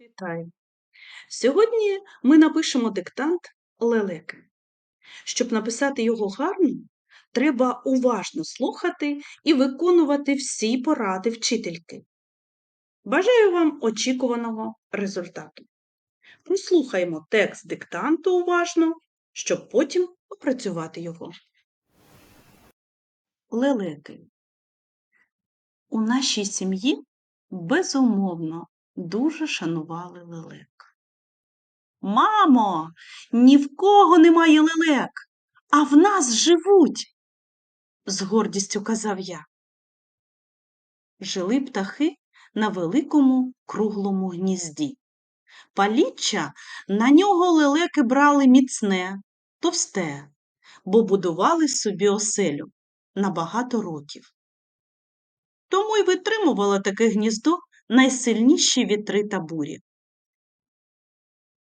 Вітаю! Сьогодні ми напишемо диктант лелеки. Щоб написати його гарно, треба уважно слухати і виконувати всі поради вчительки. Бажаю вам очікуваного результату. Прослухаймо текст диктанту уважно, щоб потім опрацювати його. Лелеки. У нашій сім'ї безумовно дуже шанували лелек. Мамо, ні в кого немає лелек, а в нас живуть, з гордістю казав я. Жили птахи на великому круглому гнізді. Паліччя на нього лелеки брали міцне, товсте, бо будували собі оселю на багато років. Тому й витримувало таке гніздо найсильніші вітри та бурі.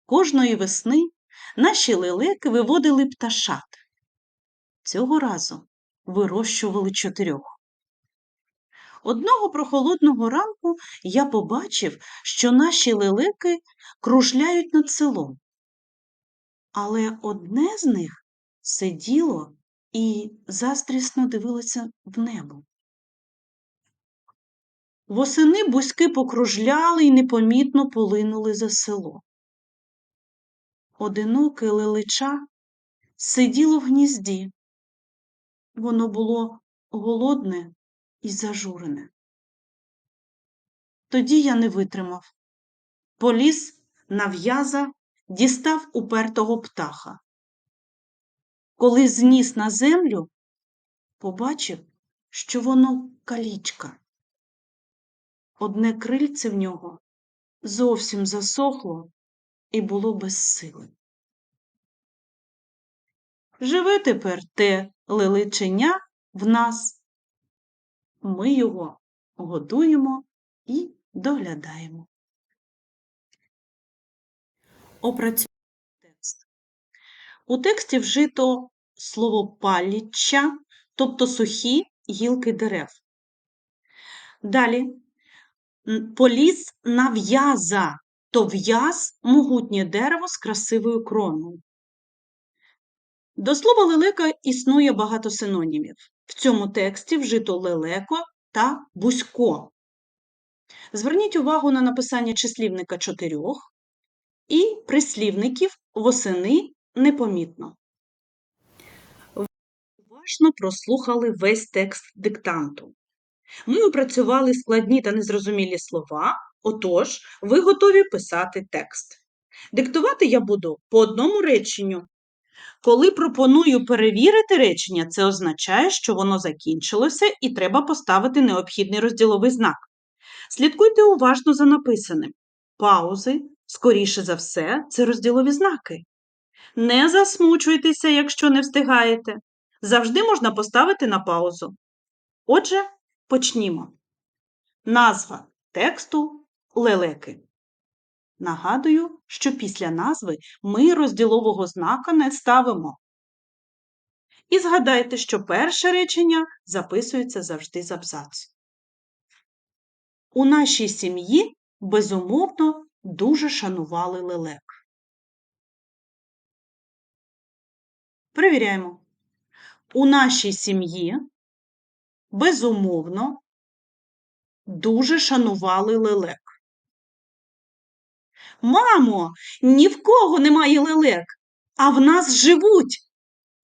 Кожної весни наші лелеки виводили пташат. Цього разу вирощували чотирьох. Одного прохолодного ранку я побачив, що наші лелеки кружляють над селом. Але одне з них сиділо і заздрісно дивилося в небо. Восени бузьки покружляли і непомітно полинули за село. Одиноке лелича сиділо в гнізді. Воно було голодне і зажурене. Тоді я не витримав. Поліз на в'яза, дістав упертого птаха. Коли зніс на землю, побачив, що воно калічка. Одне крильце в нього зовсім засохло і було без сили. Живе тепер те леличеня в нас. Ми його годуємо і доглядаємо. Опрацюємо текст. У тексті вжито слово паліччя, тобто сухі гілки дерев. Далі поліз на в'яза, то в'яз могутнє дерево з красивою кроною. До слова лелека існує багато синонімів. В цьому тексті вжито лелеко та бузько. Зверніть увагу на написання числівника чотирьох і прислівників восени непомітно. Уважно прослухали весь текст диктанту. Ми опрацювали складні та незрозумілі слова, отож, ви готові писати текст. Диктувати я буду по одному реченню. Коли пропоную перевірити речення, це означає, що воно закінчилося і треба поставити необхідний розділовий знак. Слідкуйте уважно за написаним. Паузи, скоріше за все, це розділові знаки. Не засмучуйтеся, якщо не встигаєте. Завжди можна поставити на паузу. Отже, почнімо. Назва тексту лелеки. Нагадую, що після назви ми розділового знака не ставимо. І згадайте, що перше речення записується завжди з абзацу. У нашій сім'ї, безумовно, дуже шанували лелек. Перевіряємо. У нашій сім'ї, безумовно, дуже шанували лелек. Мамо, ні в кого немає лелек, а в нас живуть,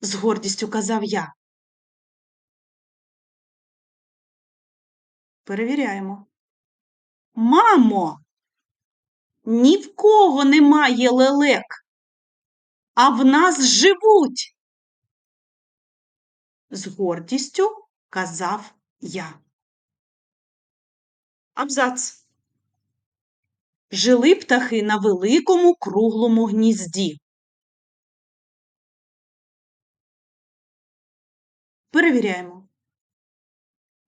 з гордістю казав я. Перевіряємо. Мамо, ні в кого немає лелек, а в нас живуть. З гордістю казав я. Абзац. Жили птахи на великому круглому гнізді. Перевіряємо.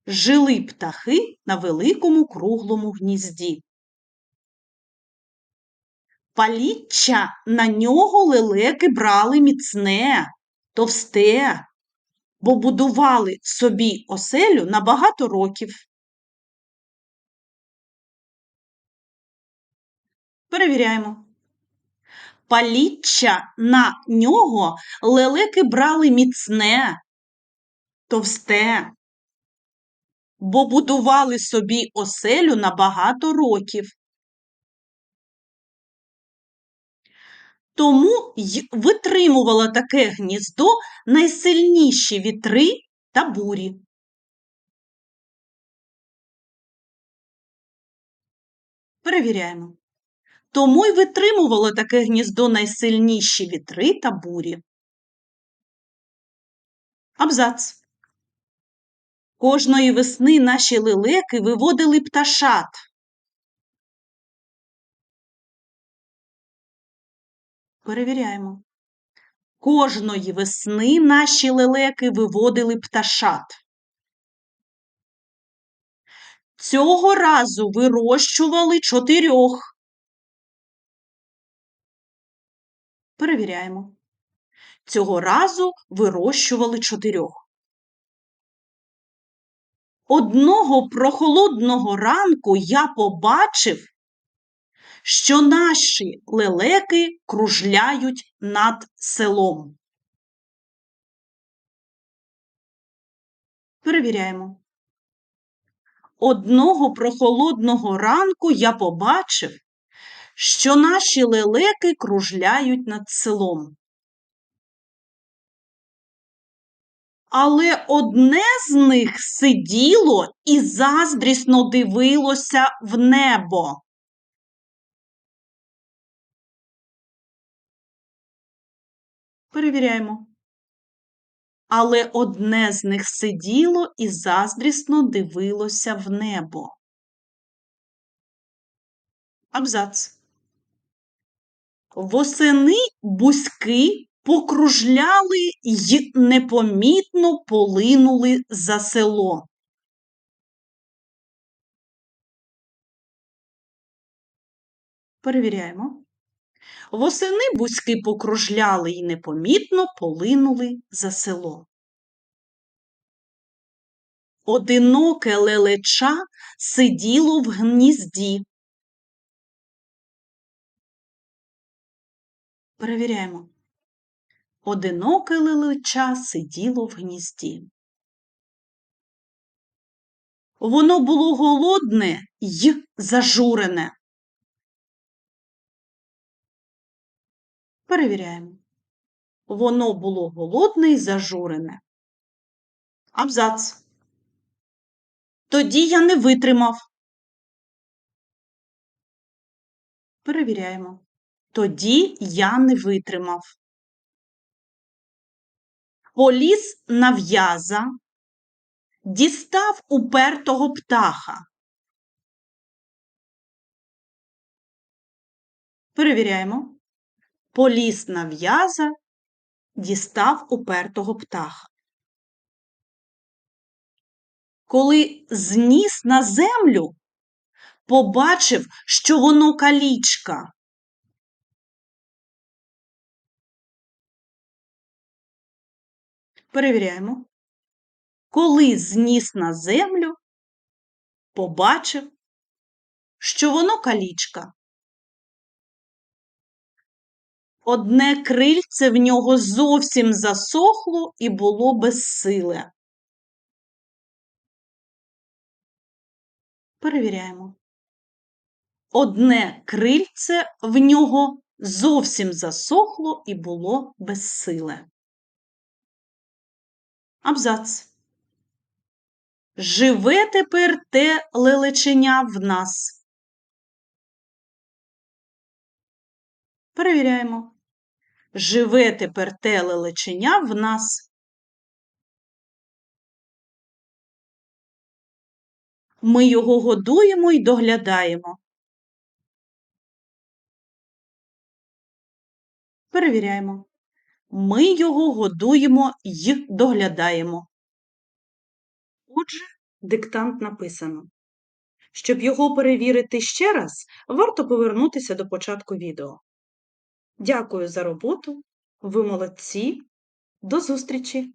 Жили птахи на великому круглому гнізді. Паліччя на нього лелеки брали міцне, товсте, бо будували собі оселю на багато років. Перевіряємо. Паліччя на нього лелеки брали міцне, товсте, бо будували собі оселю на багато років. Тому й витримувало таке гніздо найсильніші вітри та бурі. Перевіряємо. Тому й витримувало таке гніздо найсильніші вітри та бурі. Абзац. Кожної весни наші лелеки виводили пташат. Перевіряємо. Кожної весни наші лелеки виводили пташат. Цього разу вирощували чотирьох. Перевіряємо. Цього разу вирощували чотирьох. Одного прохолодного ранку я побачив, що наші лелеки кружляють над селом. Перевіряємо. Одного прохолодного ранку я побачив, що наші лелеки кружляють над селом. Але одне з них сиділо і заздрісно дивилося в небо. Перевіряємо. Але одне з них сиділо і заздрісно дивилося в небо. Абзац. Восени бузьки покружляли й непомітно полинули за село. Перевіряємо. Восени бузьки покружляли й непомітно полинули за село. Одиноке лелеча сиділо в гнізді. Перевіряємо. Одиноке лелеча сиділо в гнізді. Воно було голодне й зажурене. Перевіряємо. Воно було голодне й зажурене. Абзац. Тоді я не витримав. Перевіряємо. Тоді я не витримав. Поліз на в'яза, дістав упертого птаха. Перевіряємо. Поліз на в'яза, дістав упертого птаха. Коли зніс на землю, побачив, що воно калічка. Перевіряємо. Коли зніс на землю, побачив, що воно калічка. Одне крильце в нього зовсім засохло і було безсиле. Перевіряємо. Одне крильце в нього зовсім засохло і було безсиле. Абзац. Живе тепер те лелеченя в нас. Перевіряємо. Живе тепер те лелеченя в нас. Ми його годуємо і доглядаємо. Перевіряємо. Ми його годуємо й доглядаємо. Отже, диктант написано. Щоб його перевірити ще раз, варто повернутися до початку відео. Дякую за роботу. Ви молодці. До зустрічі!